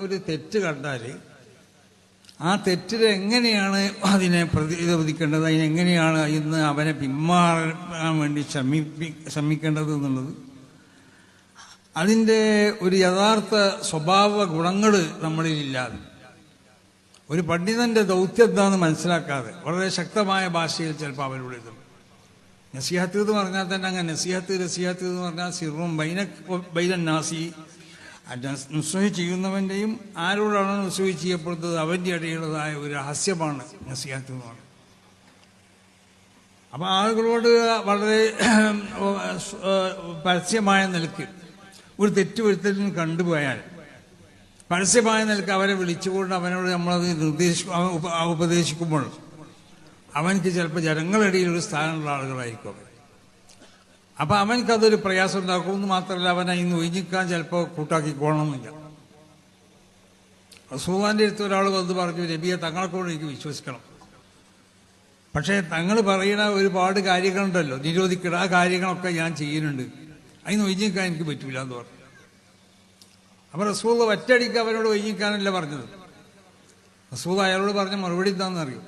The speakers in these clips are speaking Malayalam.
ഒരു തെറ്റ് കണ്ടാൽ ആ തെറ്റിൽ എങ്ങനെയാണ് അതിനെ പ്രതിരോധിക്കേണ്ടത് അതിനെങ്ങനെയാണ് ഇന്ന് അവനെ പിന്മാറാൻ വേണ്ടി ശ്രമിപ്പി ശ്രമിക്കേണ്ടത് എന്നുള്ളത്? അതിന്റെ ഒരു യഥാർത്ഥ സ്വഭാവ ഗുണങ്ങൾ നമ്മളിലില്ലാതെ ഒരു പണ്ഡിതന്റെ ദൗത്യം എന്താണെന്ന് മനസ്സിലാക്കാതെ വളരെ ശക്തമായ ഭാഷയിൽ ചിലപ്പോൾ അവരോട് ഇതും നസിഹത്ത് എന്ന് പറഞ്ഞാൽ തന്നെ അങ്ങനെ നസിഹത്ത് നസിഹത്ത് എന്ന് പറഞ്ഞാൽ സിറും ബൈന ബൈനൻ നാസി നുസ്വഹി ചെയ്യുന്നവന്റെയും ആരോടാണ് നുസ്വഹി ചെയ്യപ്പെടുന്നത് അവന്റെ ഇടയിലുള്ളതായ ഒരു രഹസ്യമാണ് നസിഹത്ത് എന്ന് പറയുന്നത്. അപ്പം ആളുകളോട് വളരെ പരസ്യമായ നിലയ്ക്ക് ഒരു തെറ്റ് വരുത്തലിന് കണ്ടുപോയാൽ പരസ്യമായ നിലയ്ക്ക് അവരെ വിളിച്ചുകൊണ്ട് അവനോട് നമ്മളത് നിർദ്ദേശിക്കും ഉപദേശിക്കുമ്പോൾ അവനക്ക് ചിലപ്പോൾ ജനങ്ങളിടയിൽ ഒരു സ്ഥാനമുള്ള ആളുകളായിരിക്കും അപ്പൊ അവനക്കതൊരു പ്രയാസം ഉണ്ടാക്കുമെന്ന് മാത്രമല്ല അവനെ ഇന്ന് ഒഴിഞ്ഞിക്കാൻ ചിലപ്പോൾ കൂട്ടാക്കിക്കോളണമെന്നില്ല റസൂലാന്റെ അടുത്ത് ഒരാൾ വന്ന് പറഞ്ഞു രബിയെ തങ്ങളെ കൂടെ എനിക്ക് വിശ്വസിക്കണം. പക്ഷേ തങ്ങൾ പറയുന്ന ഒരുപാട് കാര്യങ്ങളുണ്ടല്ലോ. നിരോധിക്കണം ആ കാര്യങ്ങളൊക്കെ ഞാൻ ചെയ്യുന്നുണ്ട്. അതിന് ഒഴിഞ്ഞിക്കാൻ എനിക്ക് പറ്റൂല എന്ന് പറഞ്ഞു. അപ്പൊ റസൂൾ ഒറ്റയടിക്ക് അവനോട് ഒഴിഞ്ഞിക്കാനല്ല പറഞ്ഞത്. റസൂൽ അയാളോട് പറഞ്ഞ മറുപടി എന്താണെന്ന് അറിയും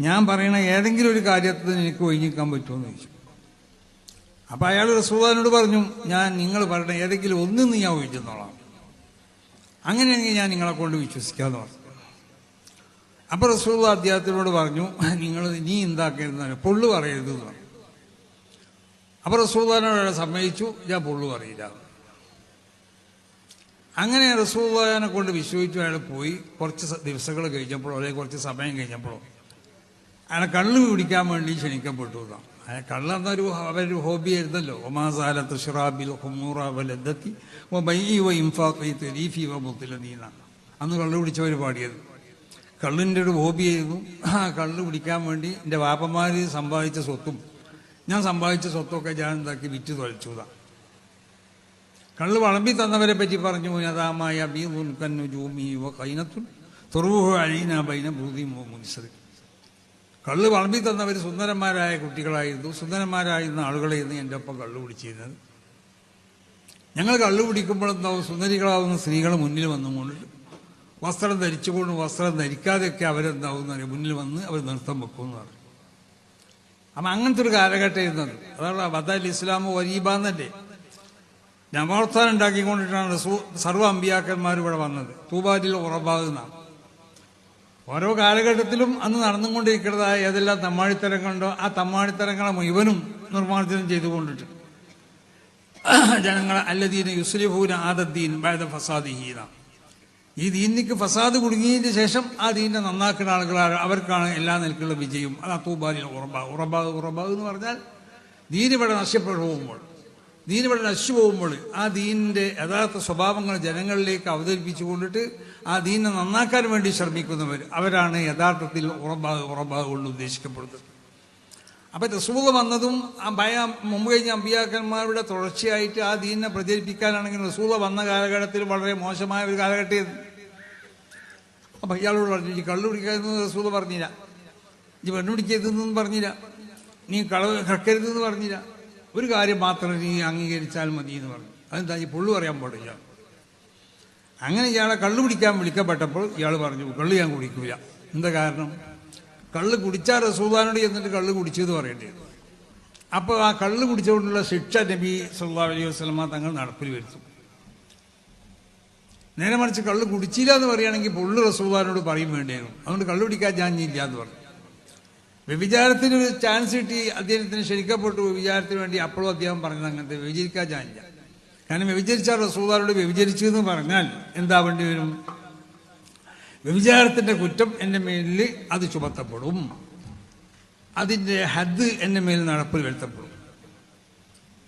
ഞാൻ പറയുന്ന ഏതെങ്കിലും ഒരു കാര്യത്തിൽ എനിക്ക് ഒഴിഞ്ഞിക്കാൻ പറ്റുമെന്ന് ചോദിച്ചു. അപ്പൊ അയാൾ റസൂദാനോട് പറഞ്ഞു ഞാൻ നിങ്ങൾ പറഞ്ഞ ഏതെങ്കിലും ഒന്നിന്ന് ഞാൻ ഒഴിച്ചെന്നോളാം അങ്ങനെയാണെങ്കിൽ ഞാൻ നിങ്ങളെ കൊണ്ട് വിശ്വസിക്കാന്ന് പറഞ്ഞു. അപ്പൊ റസൂള്ള അദ്ദേഹത്തിനോട് പറഞ്ഞു നിങ്ങൾ നീ എന്താക്കരുത് പൊള്ളു പറയരുത് എന്ന് പറഞ്ഞു. അപ്പൊ റസൂദാനോട് അയാൾ സമ്മതിച്ചു ഞാൻ പൊള്ളു പറയില്ല. അങ്ങനെ റസൂദാനെ കൊണ്ട് വിശ്വസിച്ചു അയാൾ പോയി. കുറച്ച് ദിവസങ്ങൾ കഴിഞ്ഞപ്പോഴോ അല്ലെങ്കിൽ കുറച്ച് സമയം കഴിഞ്ഞപ്പോഴോ അയാളെ കള്ളു പിടിക്കാൻ വേണ്ടി ക്ഷണിക്കപ്പെട്ടു എന്നാ. അയാൾ കള്ള് എന്നൊരു അവരൊരു ഹോബി ആയിരുന്നല്ലോ. ഒമാസാലത്ത് ഷിറാബിൽ ഹുമൂറ വലദ്ദത്തി ഓ ബൈ വ ഇൻഫാഖി തരീഫി വ മുത്തലദീന. അന്ന് കള്ളു പിടിച്ചവർ പാടിയത്. കള്ളിന്റെ ഒരു ഹോബിയായിരുന്നു ആ കള്ള് പിടിക്കാൻ വേണ്ടി എന്റെ വാപ്പന്മാർ സമ്പാദിച്ച സ്വത്തും ഞാൻ സമ്പാദിച്ച സ്വത്തൊക്കെ ഞാൻ എന്താക്കി വിറ്റ് തൊലച്ചു കള്ളു വളമ്പി തന്നവരെ പറ്റി പറഞ്ഞു യഥാമായ ബീ മുൻകന്നു ജൂമി വ കൈനത്തുൻ തുറവുഹു അഴീന ബൈന ഭൂതി മുനിസറി കള്ള് വളമ്പി തന്നവർ സുന്ദരന്മാരായ കുട്ടികളായിരുന്നു. സുന്ദരന്മാരായിരുന്ന ആളുകളായിരുന്നു എന്റെ ഒപ്പം കള്ളു പിടിച്ചിരുന്നത്. ഞങ്ങൾ കള്ളു പിടിക്കുമ്പോഴെന്താവും സുന്ദരികളാവുന്ന സ്ത്രീകൾ മുന്നിൽ വന്നുകൊണ്ട് വസ്ത്രം ധരിച്ചുകൊണ്ട് വസ്ത്രം ധരിക്കാതെയൊക്കെ അവരെന്താവും അറിയാം? മുന്നിൽ വന്ന് അവർ നൃത്തം വെക്കുമെന്ന് പറഞ്ഞു. അപ്പം അങ്ങനത്തെ ഒരു കാലഘട്ടം ഇരുന്നത്. അതാണ് ബദൽ ഇസ്ലാം വരീബാന്നല്ലേ നവോത്ഥാനം ഉണ്ടാക്കിക്കൊണ്ടിട്ടാണ് സർവ അമ്പിയാക്കന്മാർ ഇവിടെ വന്നത്. തൂബാരിൽ ഉറബാകുന്നതാണ് ഓരോ കാലഘട്ടത്തിലും അന്ന് നടന്നുകൊണ്ടിരിക്കുന്നതായ ഏതെല്ലാം തമ്മാടിത്തരങ്ങളുണ്ടോ ആ തമ്മാടിത്തരങ്ങളെ മുഴുവനും നിർമ്മാർജനം ചെയ്തുകൊണ്ടിട്ട്. ജനങ്ങളെ അല്ലദീന യുസ്ലിഹൂന ആദദ്ദീൻ ബാദ ഫസാദിഹീന. ഈ ദീനിക്ക് ഫസാദ് കുടുങ്ങിയതിന് ശേഷം ആ ദീനെ നന്നാക്കുന്ന ആളുകളാണ് അവർക്കാണ് എല്ലാ നിലക്കുള്ള വിജയം അത് അത്തൂബാലിൽ ഉറബ. ഉറബ ഉറബ എന്ന് പറഞ്ഞാൽ ദീൻ ഇവിടെ നഷ്ടപ്പെട്ടു പോകുമ്പോൾ ദീൻ ഇവിടെ നശിച്ചു പോകുമ്പോൾ ആ ദീനിന്റെ യഥാർത്ഥ സ്വഭാവങ്ങൾ ജനങ്ങളിലേക്ക് അവതരിപ്പിച്ചു കൊണ്ടിട്ട് ആ ദീനെ നന്നാക്കാൻ വേണ്ടി ശ്രമിക്കുന്നവർ അവരാണ് യഥാർത്ഥത്തിൽ ഉറബാ ഉറബാ കൊണ്ട് ഉദ്ദേശിക്കപ്പെടുന്നത്. അപ്പൊ റസൂൽ വന്നതും ആ ഭയ മുമ്പ് കഴിഞ്ഞ അമ്പിയാക്കന്മാരുടെ തുടർച്ചയായിട്ട് ആ ദീനിനെ പ്രചരിപ്പിക്കാനാണെങ്കിൽ റസൂല വന്ന കാലഘട്ടത്തിൽ വളരെ മോശമായ ഒരു കാലഘട്ടം അപ്പൊ ഇയാളോട് പറഞ്ഞു ഈ കള്ളു പിടിക്കരുതെന്ന് റസൂല പറഞ്ഞില്ല. ഈ പെണ്ണു പിടിക്കരുതെന്നും പറഞ്ഞില്ല. നീ കളവ് കക്കരുതെന്ന് പറഞ്ഞില്ല. ഒരു കാര്യം മാത്രം നീ അംഗീകരിച്ചാൽ മതി എന്ന് പറഞ്ഞു. അതെന്താ ഈ പൊള്ളു പറയാൻ പാടില്ല അങ്ങനെ ഇയാളെ കള്ളു പിടിക്കാൻ വിളിക്കപ്പെട്ടപ്പോൾ ഇയാൾ പറഞ്ഞു കള്ള് ഞാൻ കുടിക്കില്ല എന്താ കാരണം? കള്ള് കുടിച്ചാൽ റസൂദാനോട് ചെന്നിട്ട് കള്ള് കുടിച്ചെന്ന് പറയേണ്ടി. വരും അപ്പോൾ ആ കള്ള് കുടിച്ചുകൊണ്ടുള്ള ശിക്ഷ നബി സല്ലാ അലൈഹി വസ്ലമ തങ്ങൾ നടപ്പിൽ വരുത്തും. നേരെ മറിച്ച് കള്ള് കുടിച്ചില്ല എന്ന് പറയുകയാണെങ്കിൽ പൊള്ളു റസൂദാനോട് പറയും വേണ്ടിയായിരുന്നു അതുകൊണ്ട് കള്ളു പിടിക്കാൻ ഞാൻ ഇല്ല എന്ന് പറഞ്ഞു. വ്യഭിചാരത്തിന് ഒരു ചാൻസ് കിട്ടി അദ്ദേഹത്തിന് ക്ഷണിക്കപ്പെട്ടു. വ്യഭിചാരത്തിന് വേണ്ടി അപ്പോഴും അദ്ദേഹം പറഞ്ഞത് അങ്ങനത്തെ വ്യഭിചരിക്കാൻ ഞാനില്ല കാരണം വ്യഭിചരിച്ച റസൂദാറോട് വ്യഭിചരിച്ചു എന്ന് പറഞ്ഞാൽ എന്താ വേണ്ടി വരും? വ്യഭിചാരത്തിന്റെ കുറ്റം എന്റെ മേലിൽ അത് ചുമത്തപ്പെടും. അതിന്റെ ഹദ് എന്റെ മേൽ നടപ്പിൽ വരുത്തപ്പെടും.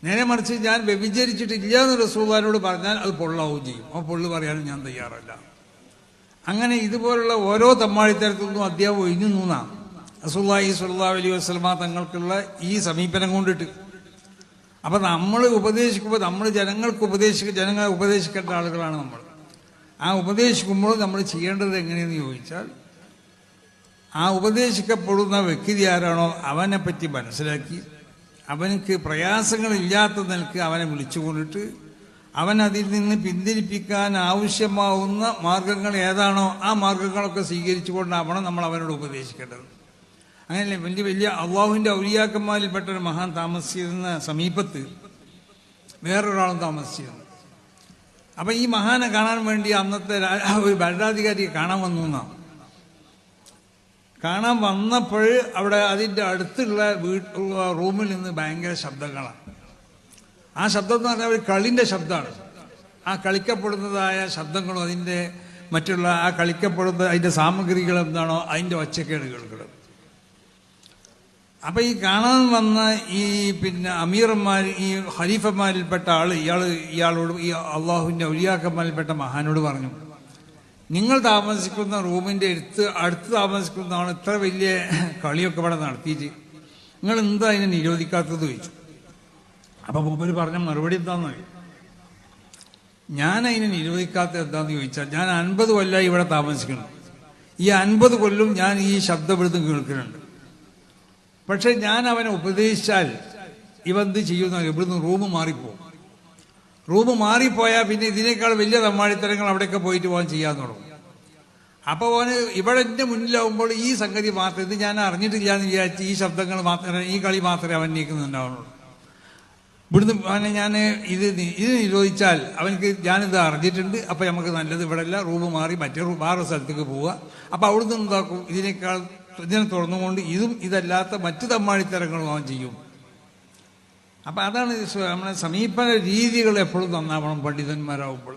നേരെ മറിച്ച് ഞാൻ വ്യഭിചരിച്ചിട്ടില്ല എന്ന് റസൂദാരോട് പറഞ്ഞാൽ അത് പൊള്ളാവുകയും ചെയ്യും. ആ പൊള്ളു പറയാനും ഞാൻ തയ്യാറല്ല. അങ്ങനെ ഇതുപോലുള്ള ഓരോ തമ്മാടിത്തരത്തിൽ നിന്നും അദ്ദേഹം ഒഴിഞ്ഞു നിന്നാ. റസൂല്ലാഹി സുല്ലാ അലി വസ്ലമ തങ്ങൾക്കുള്ള ഈ സമീപനം കൊണ്ടിട്ട്. അപ്പൊ നമ്മൾ ഉപദേശിക്കുമ്പോൾ നമ്മൾ ജനങ്ങൾക്ക് ഉപദേശിക്ക ജനങ്ങളെ ഉപദേശിക്കേണ്ട ആളുകളാണ് നമ്മൾ ആ ഉപദേശിക്കുമ്പോൾ നമ്മൾ ചെയ്യേണ്ടത് എങ്ങനെയെന്ന് ചോദിച്ചാൽ ആ ഉപദേശിക്കപ്പെടുന്ന വ്യക്തി ആരാണോ അവനെ പറ്റി മനസ്സിലാക്കി അവനക്ക് പ്രയാസങ്ങളില്ലാത്ത നിലയ്ക്ക് അവനെ വിളിച്ചുകൊണ്ടിട്ട് അവൻ അതിൽ നിന്ന് പിന്തിരിപ്പിക്കാൻ ആവശ്യമാവുന്ന മാർഗങ്ങൾ ഏതാണോ ആ മാർഗങ്ങളൊക്കെ സ്വീകരിച്ചുകൊണ്ടാവണം നമ്മൾ അവനോട് ഉപദേശിക്കേണ്ടത്. അങ്ങനെയല്ലേ വലിയ വലിയ അള്ളാഹുവിന്റെ ഔലിയാക്കന്മാരിൽപ്പെട്ട ഒരു മഹാൻ താമസിച്ചിരുന്ന സമീപത്ത് വേറൊരാളും താമസിച്ചിരുന്നു. അപ്പം ഈ മഹാനെ കാണാൻ വേണ്ടി അന്നത്തെ ഒരു ഭരണാധികാരിയെ കാണാൻ വന്നു എന്നാണ് കാണാൻ വന്നപ്പോൾ അവിടെ അതിന്റെ അടുത്തുള്ള വീട്ടിലുള്ള റൂമിൽ നിന്ന് ഭയങ്കര ശബ്ദങ്ങളാണ് ആ ശബ്ദം എന്ന് പറഞ്ഞാൽ ഒരു കളിന്റെ ശബ്ദമാണ്. ആ കളിക്കപ്പെടുന്നതായ ശബ്ദങ്ങളും അതിന്റെ മറ്റുള്ള ആ കളിക്കപ്പെടുന്ന അതിന്റെ സാമഗ്രികൾ എന്താണോ അതിന്റെ കേൾക്കുന്നത് അപ്പം ഈ കാണാൻ വന്ന ഈ പിന്നെ അമീറന്മാർ ഈ ഖലീഫന്മാരിൽപ്പെട്ട ആൾ ഇയാൾ ഇയാളോട് ഈ അള്ളാഹുവിന്റെ ഔലിയാക്കന്മാരിൽപ്പെട്ട മഹാനോട് പറഞ്ഞു നിങ്ങൾ താമസിക്കുന്ന റൂമിന്റെ അടുത്ത് അടുത്ത് താമസിക്കുന്ന ആൾ ഇത്ര വലിയ കളിയൊക്കെ ഇവിടെ നടത്തിയിട്ട്. നിങ്ങൾ എന്താ അതിനെ നിരോധിക്കാത്തത്? ചോദിച്ചു. അപ്പം മൂപ്പര് പറഞ്ഞ മറുപടി എന്താന്ന് അറിയാം? ഞാൻ അതിനെ നിരോധിക്കാത്ത എന്താന്ന് ചോദിച്ചാൽ ഞാൻ അൻപത് കൊല്ലമായി ഇവിടെ താമസിക്കുന്നു. ഈ അൻപത് കൊല്ലും ഞാൻ ഈ ശബ്ദപ്പെടുത്തും കേൾക്കുന്നുണ്ട്. പക്ഷെ ഞാൻ അവനെ ഉപദേശിച്ചാൽ ഇവ എന്ത് ചെയ്യുന്ന ഇവിടുന്ന് റൂം മാറിപ്പോകും റൂം മാറിപ്പോയാൽ പിന്നെ ഇതിനേക്കാൾ വലിയ തമ്മാടിത്തരങ്ങൾ അവിടെയൊക്കെ പോയിട്ട് പോകാൻ ചെയ്യാൻ തുടങ്ങും. അപ്പോൾ അവന് ഇവിടെ എന്റെ മുന്നിലാവുമ്പോൾ ഈ സംഗതി മാത്രം ഇത് ഞാൻ അറിഞ്ഞിട്ടില്ല എന്ന് വിചാരിച്ച് ഈ ശബ്ദങ്ങൾ മാത്രമേ ഈ കളി മാത്രമേ അവൻ നീക്കുന്നുണ്ടാവുള്ളൂ. ഇവിടുന്ന് അവനെ ഞാൻ ഇത് ഇത് നിരോധിച്ചാൽ അവനക്ക് ഞാനിത് അറിഞ്ഞിട്ടുണ്ട്. അപ്പം നമുക്ക് നല്ലത് ഇവിടെ അല്ല റൂം മാറി മറ്റേ വേറെ സ്ഥലത്തേക്ക് പോവുക. അപ്പം അവിടുന്ന് എന്താക്കും? ഇതിനേക്കാൾ ഇതിനെ തുറന്നുകൊണ്ട് ഇതും ഇതല്ലാത്ത മറ്റു തമ്മാടിത്തരങ്ങളും അവൻ ചെയ്യും. അപ്പം അതാണ് നമ്മുടെ സമീപന രീതികൾ എപ്പോഴും നന്നാവണം പണ്ഡിതന്മാരാകുമ്പോൾ